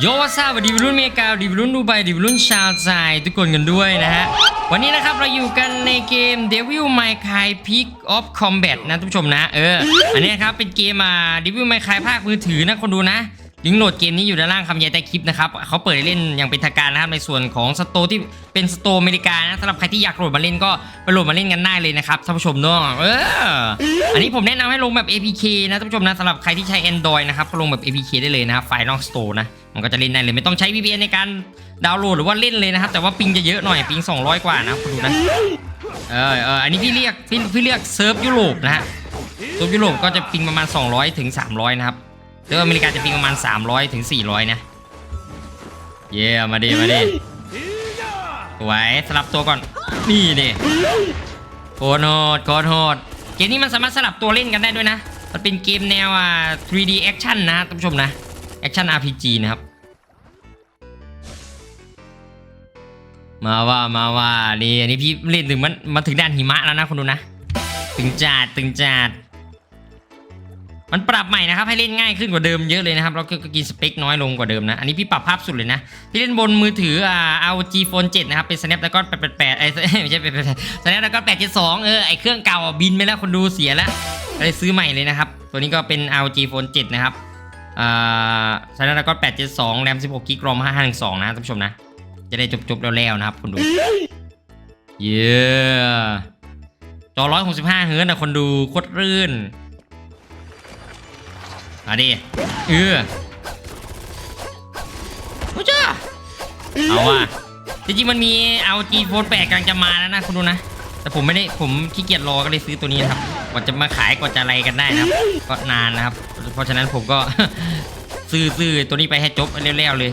โยวัสวัสดีวัยรุ่นเมกาวดีวัยรุ่นดูไบดีวัยรุ่นชาวไทยทุกคนกันด้วยนะฮะ วันนี้นะครับเราอยู่กันในเกม Devil May Cry Peak of Combat นะทุกผู้ชมนะ เออ อันนี้ครับเป็นเกมอ่า Devil May Cry ภาคมือถือนะคนดูนะ ลิงก์โหลดเกมนี้อยู่ด้านล่างคำยายใต้คลิปนะครับเขาเปิดเล่นอย่างเป็นทางการนะครับในส่วนของสโตที่เป็นสโตอเมริกานะสำหรับใครที่อยากโหลดมาเล่นก็ไปโหลดมาเล่นกันได้เลยนะครับท่านผู้ชมเนาะเอออันนี้ผมแนะนำให้ลงแบบ APK นะท่านผู้ชมนะสำหรับใครที่ใช้ Android นะครับก็ลงแบบ APK ได้เลยนะครับไฟล์นอกสโตนะมันก็จะเล่นได้เลยไม่ต้องใช้ VPN ในการดาวน์โหลดหรือว่าเล่นเลยนะครับแต่ว่าปิงจะเยอะหน่อยปิง 200 กว่านะคุณดูนะเออเอออันนี้พี่เรียกพี่พี่เรียกเซิร์ฟยุโรปนะฮะเซิร์ฟยุโรปก็จะปิงประมาณ 200ถึง300 นะครับ เดี๋ยวอเมริกาจะปิงประมาณ 300ถึง400 นะ เย่มาดิมาดิสวยสลับตัวก่อน นี่ดิโคตรโหดโคตรโหดเกมนี้มันสามารถสลับตัวเล่นกันได้ด้วยนะ มันเป็นเกมแนวอ่า 3D action นะท่านผู้ชมนะ action RPG นะครับ มาว่ามาว่านี่อันนี้พี่เล่นถึงมันมาถึงด้านหิมะแล้วนะคุณดูนะ ตึงจัดตึงจัด มันปรับใหม่นะครับให้เล่นง่ายขึ้นกว่าเดิมเยอะเลยนะครับแล้วก็กินสเปคน้อยลงกว่าเดิมนะอันนี้พี่ปรับภาพสุดเลยนะพี่เล่นบนมือถืออ่า ROG Phone 7นะครับเป็น Snapdragon 888ไอ้ไม่ใช่888 Snapdragon 872เออไอเครื่องเก่าบินไปแล้วคนดูเสียแล้วเลยซื้อใหม่เลยนะครับตัวนี้ก็เป็น ROG Phone 7 นะครับอ่า Snapdragon 872 RAM 16 g b ROM 512นะท่านผู้ชมนะ จะได้จบๆแล้วๆนะครับคนดูเย้จอ165เฮิร์ตนะคนดูโคตรรื่น มาดิเออโอ้จ้าเอาว่ะจริงๆมันมีเอาจีโฟนแปดกำลังจะมาแล้วนะคุณดูนะ แต่ผมไม่ได้ผมขี้เกียจรอก็เลยซื้อตัวนี้นะครับกว่าจะมาขายกว่าจะอะไรกันได้นะครับ ก็นานนะครับ เพราะฉะนั้นผมก็ ซื้อซื้อตัวนี้ไปให้จบเร็วๆเลย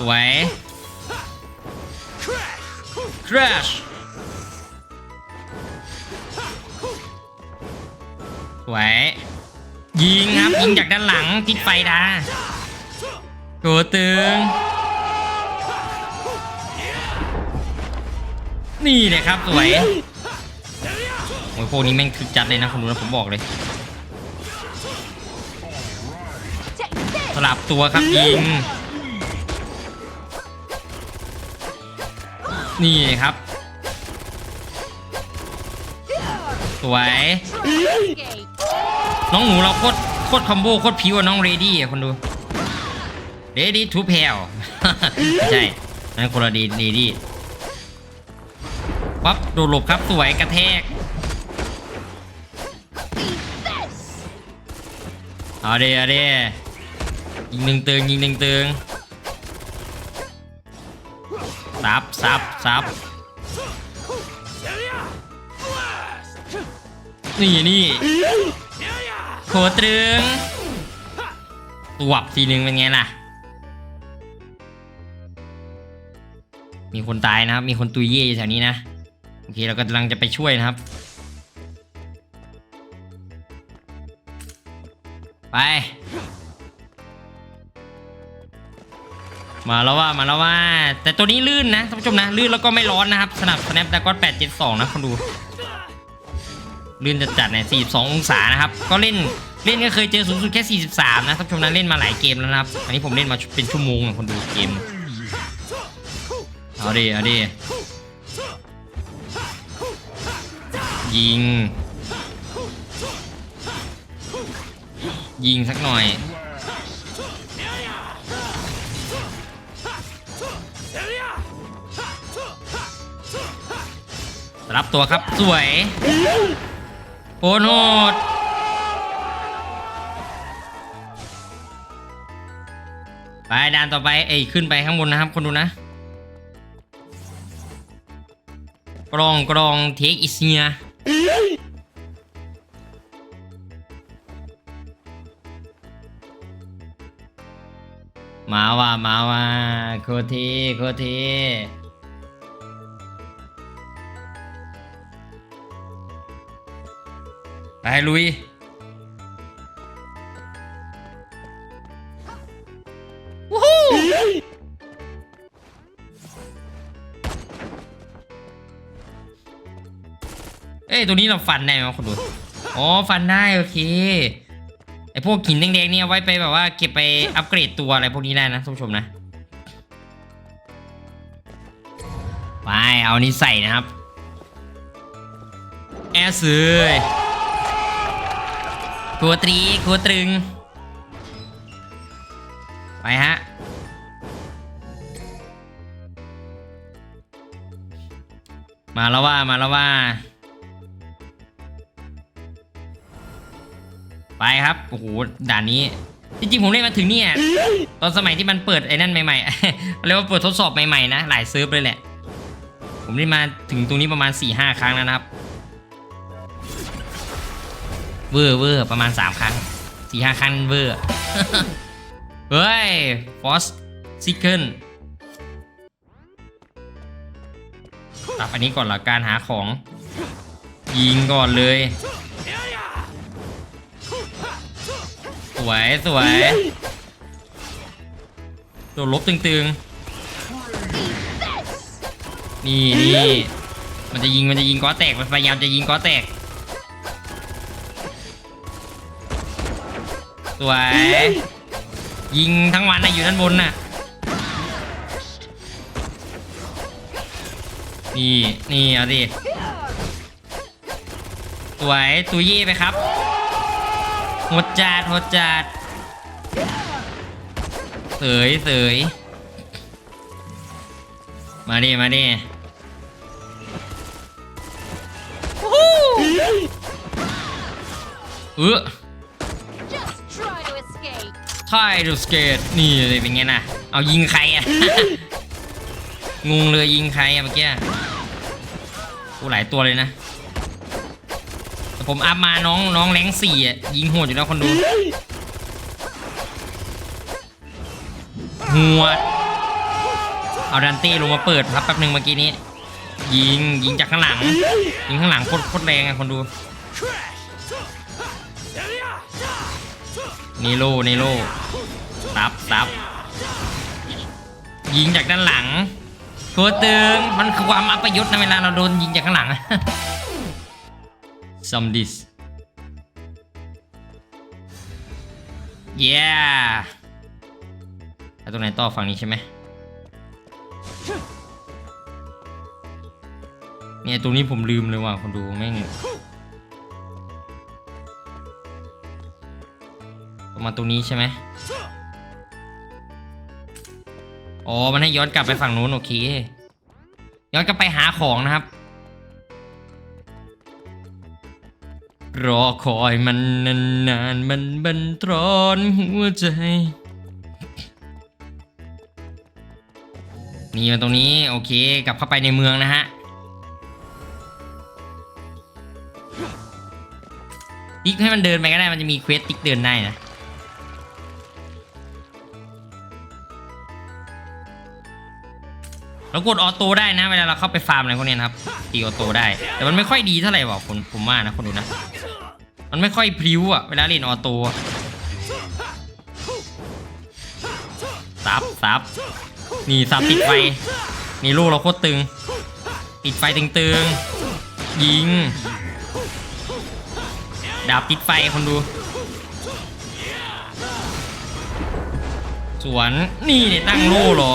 สวย crash สวย ยิงครับ ยิงจากด้านหลังทิศไฟดาโกตึง นี่เลยครับ สวยโอ้ยพวกนี้แม่งถึกจัดเลยนะคุณดูนะผมบอกเลยสลับตัวครับยิง นี่ครับ สวย น้องหนูเราโคตรโคตรคอมโบโคตรผิวอะน้องเรดี้อะคนดูเรดี้ทูเพลไม่ใช่นั่นคนละดีเรดี้ปั๊บโดดหลบครับสวยกระแทกเอาเดเอาเดยิงหนึ่งเตืองยิงหนึ่งเตือง ซับซับซับนี่นี่โคตรึงตวบทีนึงเป็นไงล่ะ มีคนตายนะครับ มีคนตุยเย่อยู่แถวนี้นะ โอเค เรากำลังจะไปช่วยนะครับ ไป มาแล้วว่ามาแล้วว่า แต่ตัวนี้ลื่นนะท่านผู้ชมนะลื่นแล้วก็ไม่ร้อนนะครับสนับ Snapdragon 872 นะคนดูลื่นจะจัดใน42 องศานะครับ ก็เล่นเล่นก็เคยเจอสูงสุดแค่ 43 นะท่านผู้ชมนะเล่นมาหลายเกมแล้วนะครับ อันนี้ผมเล่นมาเป็นชั่วโมงนะคนดูเกมเอาดิเอาดิยิง ยิงสักหน่อย รับตัวครับสวยโอนโหดไปด่านต่อไปเอ้ยขึ้นไปข้างบนนะครับ คนดูนะ กรองกรองเทคอิสเนียมาว่ามาว่าโคตรเทโคตรเท ไปลุย วู้ฮู้เอ้ยตัวนี้เราฟันได้ไหมวะคุณดู อ๋อ ฟันได้โอเค ไอพวกหินแดงๆเนี่ยเอาไว้ไปแบบว่าเก็บไปอัปเกรดตัวอะไรพวกนี้ได้นะท่านผู้ชมนะ ไปเอานี้ใส่นะครับ แอร์ซื้อ ครัวตรีครัวตรึง ไปฮะ มาแล้วว่ามาแล้วว่า ไปครับ โอ้โห ด่านนี้จริงๆผมเล่นมาถึงเนี่ยตอนสมัยที่มันเปิดไอ้นั่นใหม่ๆเรียกว่าเปิดทดสอบใหม่ๆนะ หลายเซิร์ฟเลยแหละ ผมเล่นมาถึงตรงนี้ประมาณ4-5ครั้งแล้วนะครับ เวอร์เวอร์ประมาณ 3 ครั้ง4-5ครั้งเวอร์เฮ้ยฟอสซิเคิลตับอันนี้ก่อนละการหาของ ยิงก่อนเลย สวย สวยตัวลบตึงๆ นี่นี่มันจะยิงมันจะยิงก้อแตก มันพยายามจะยิงก้อแตก สวย ยิงทั้งวันนะอยู่ด้านบนน่ะ นี่นี่เอาดิสวยตุยี่ไปครับหดจัดหดจัดเสยเสยมาดิมาดิเออ Just try to escape. ทายดูสเกตนี่เลยเป็นไงน่ะเอายิงใครอะงงเลยยิงใครอะเมื่อกี้กูหลายตัวเลยนะแต่ผมอัพมาน้องน้องแรงสี่อะยิงโหดอยู่แล้วคนดูหัวดเอาดันเต้ลงมาเปิดครับแป๊บหนึ่งเมื่อกี้นี้ ยิงยิงจากข้างหลัง ยิงข้างหลังโคตรโคตรแรงอะคนดู นีโร่นีโร่ซับซับยิงจากด้านหลัง ตัวตึง มันคือความอัปยศนะเวลาเราโดนยิงจากข้างหลัง some this yeah แล้วตรงไหนต่อฝั่งนี้ใช่ไหมเนี่ยตรงนี้ผมลืมเลยว่ะคนดูแม่ง มาตรงนี้ใช่ไหมอ๋อ มันให้ย้อนกลับไปฝั่งนู้นโอเค ย้อนกลับไปหาของนะครับ รอคอยมันนานๆ มันบันทอนหัวใจ นี่มาตรงนี้โอเคกลับเข้าไปในเมืองนะฮะ ติ๊กให้มันเดินไปก็ได้มันจะมีเควสติ๊กเดินได้นะ เรากดออโต้ได้นะเวลาเราเข้าไปฟาร์มอะไรพวกนี้นะครับตีออโต้ได้ แต่มันไม่ค่อยดีเท่าไหร่ว่ะผมผมว่านะคนดูนะ มันไม่ค่อยพริ้วอะเวลาเล่นออโต้ซับซับนี่ซับติดไฟนี่ลูกเราโคตรตึงติดไฟตึงๆยิง ดาบติดไฟคนดู สวนนี่เนี่ยตั้งโล่เหรอ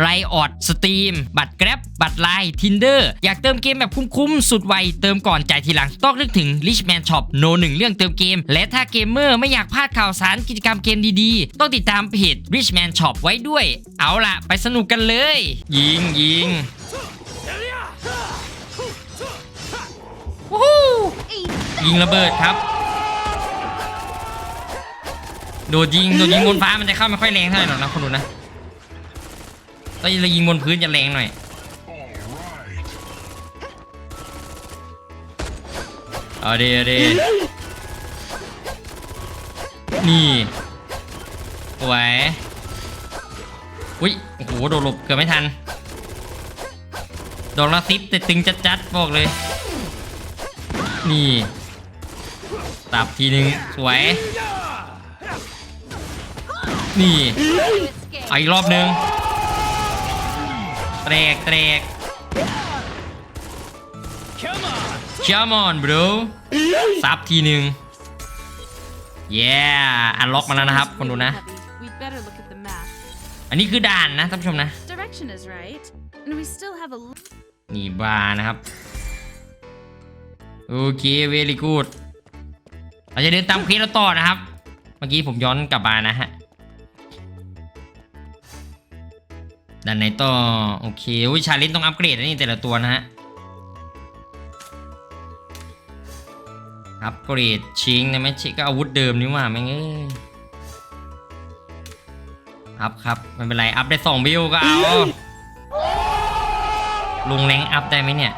ไรออดสตรีมบัตรแกร็บบัตรไลน์ทินเดอร์อยากเติมเกมแบบคุ้มๆ สุดไว เติมก่อนจ่ายทีหลัง ต้องนึกถึง Richman Shop โนหนึ่งเรื่องเติมเกม และถ้าเกมเมอร์ไม่อยากพลาดข่าวสารกิจกรรมเกมดีๆ ต้องติดตามเพจ Richman Shop ไว้ด้วย เอาล่ะ ไปสนุกกันเลย ยิงยิงวู้ฮู้ Easy. ยิงระเบิดครับ โดดยิง โดดยิงบนฟ้ามันจะเข้าไม่ค่อยแรงเท่าไหร่หรอกนะคนดูนะ ถ้าเรายิงบนพื้นจะแรงหน่อย เอาเดเอาเดนี่สวยอุ้ย โอ้โห โดดหลบเกือบไม่ทันโดนละซิปแต่ตึงจัดจัดๆบอกเลย นี่ตับทีนึง สวย นี่อาอีกรอบนึง แตรกแตรก Come on bro ซับทีหนึ่ง yeah อันล็อกมาแล้วนะครับคนดูนะ We'd better look at the map. อันนี้คือด่านนะท่านผู้ชมนะ Direction is right, and we still have a. l- นี่บาร์นะครับ โอเค very good เราจะเดินตามเควสเราต่อนะครับ เมื่อกี้ผมย้อนกลับมานะฮะ ด้านไหนต่อโอเคอุ้ยชาเลนต้องอัปเกรดนะนี่แต่ละตัวนะฮะอัปเกรดชิงนะไม่ชิก็อาวุธเดิมนี่ว่าแม่งเอ้ยอัพครับไม่เป็นไรอัพได้สองบิลก็เอาลงแรงอัพได้ไหมเนี่ย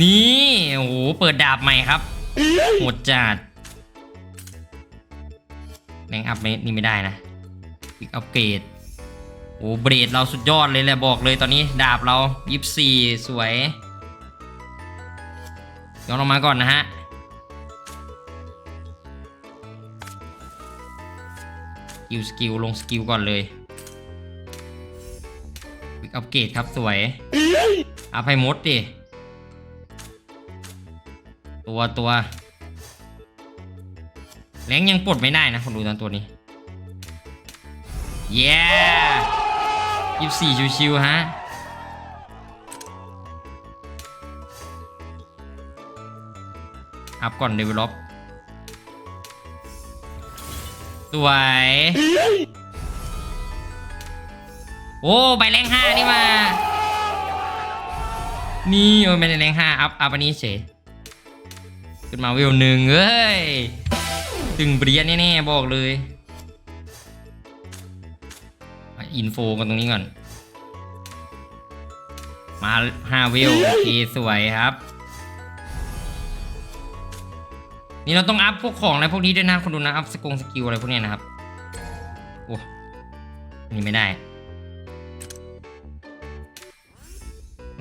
นี่โอ้โหเปิดดาบใหม่ครับโหดจัดแรงอัพไม่นี่ไม่ได้นะอีกอัปเกรด โอ้เบรดเราสุดยอดเลยแหละบอกเลยตอนนี้ดาบเรายิบสี่สวยย้อนลงมาก่อนนะฮะสกิลสกิลลงสกิลก่อนเลยวิกอัปเกรดครับสวยอัพให้มดดิ ตัวตัวแรงยังปลดไม่ได้นะคนดูตอนตัวนี้ เย้ ยี่สี่ชิวๆฮะอัพก่อนเดเวล็อปสวย โอ้ใบแรงห้านี่มานี่โอ้ยไม่ได้แรงห้าอัพอัพอันนี้เฉยขึ้นมาวิวหนึ่งเอ้ยตึงเปรี้ยแน่ๆบอกเลย อินโฟกันตรงนี้ก่อน มาห้าวิวโอเคสวยครับ นี่เราต้องอัพพวกของอะไรพวกนี้ด้วยนะคนดูนะ อัพสกงสกิลอะไรพวกนี้นะครับ โอ้นี่ไม่ได้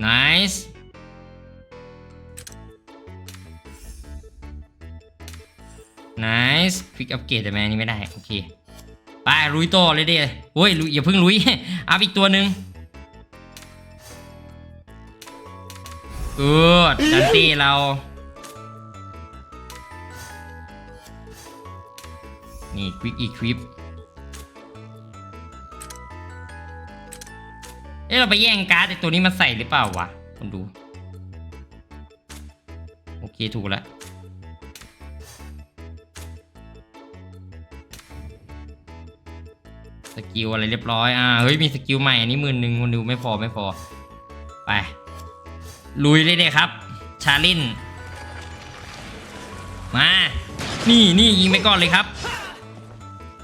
nice น i c e ควิกอัปเกรดแต่แม่นนี้ไม่ได้ โอเค ไปลุยต่อเลยเด้โอ้ยอย่าเพิ่งลุยอัพอีกตัวหนึ่งกูดดันตี้เรา นี่ควิกอีกควิปเอ๊ะเราไปแย่งการ์ดไอตัวนี้มาใส่หรือเปล่าวะคนดู โอเคถูกแล้ว สกิลอะไรเรียบร้อยอ่าเฮ้ยมีสกิลใหม่อันนี้หมื่นหนึ่งคนดูไม่พอไม่พอ ไป ลุยเลยเด็ครับ ชาลิน มา นี่นี่ยิงไปก่อนเลยครับ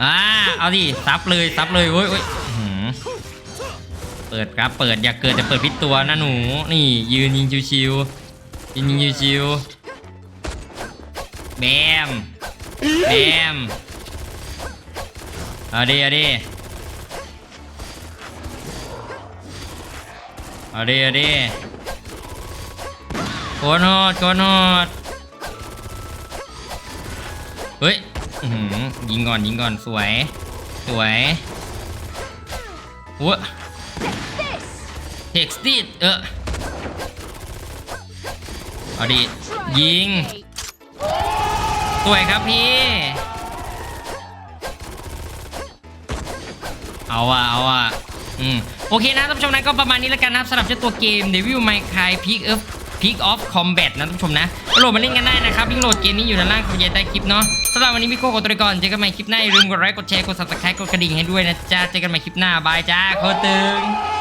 อ่าเอาดิซับเลยซับเลยโอ้ยโอ้ยเปิดครับเปิดอย่าเกิดจะเปิดพิษตัวนะหนู นี่ ยืนยิงชิวๆยืนยิงชิวๆแบมแบมเอาดิเอาดิ เอาดิเอาดิโกนโหดโกนโหดเฮ้ยหือยิงก่อนยิงก่อนสวย สวยว This. เท็กซ์ติดเออเอาดิยิง สวยครับพี่ เอาอะเอาอะอืม โอเคนะท่านผู้ชมนะก็ประมาณนี้แล้วกันนะครับสำหรับเจ้าตัวเกม Devil May Cry Pick Up Pick of Combat นะท่านผู้ชมนะโหลดมาเล่นกันได้นะครับลิงก์โหลดเกมนี้อยู่ด้านล่างคอมเมนต์ใต้คลิปเนาะสำหรับวันนี้พี่โก้ขอตัวไปก่อนเจอกันใหม่คลิปหน้าอย่าลืมกดไลค์กดแชร์กด subscribe กดกระดิ่งให้ด้วยนะจ๊ะเจอกันใหม่คลิปหน้าบายจ้าโคตรตึง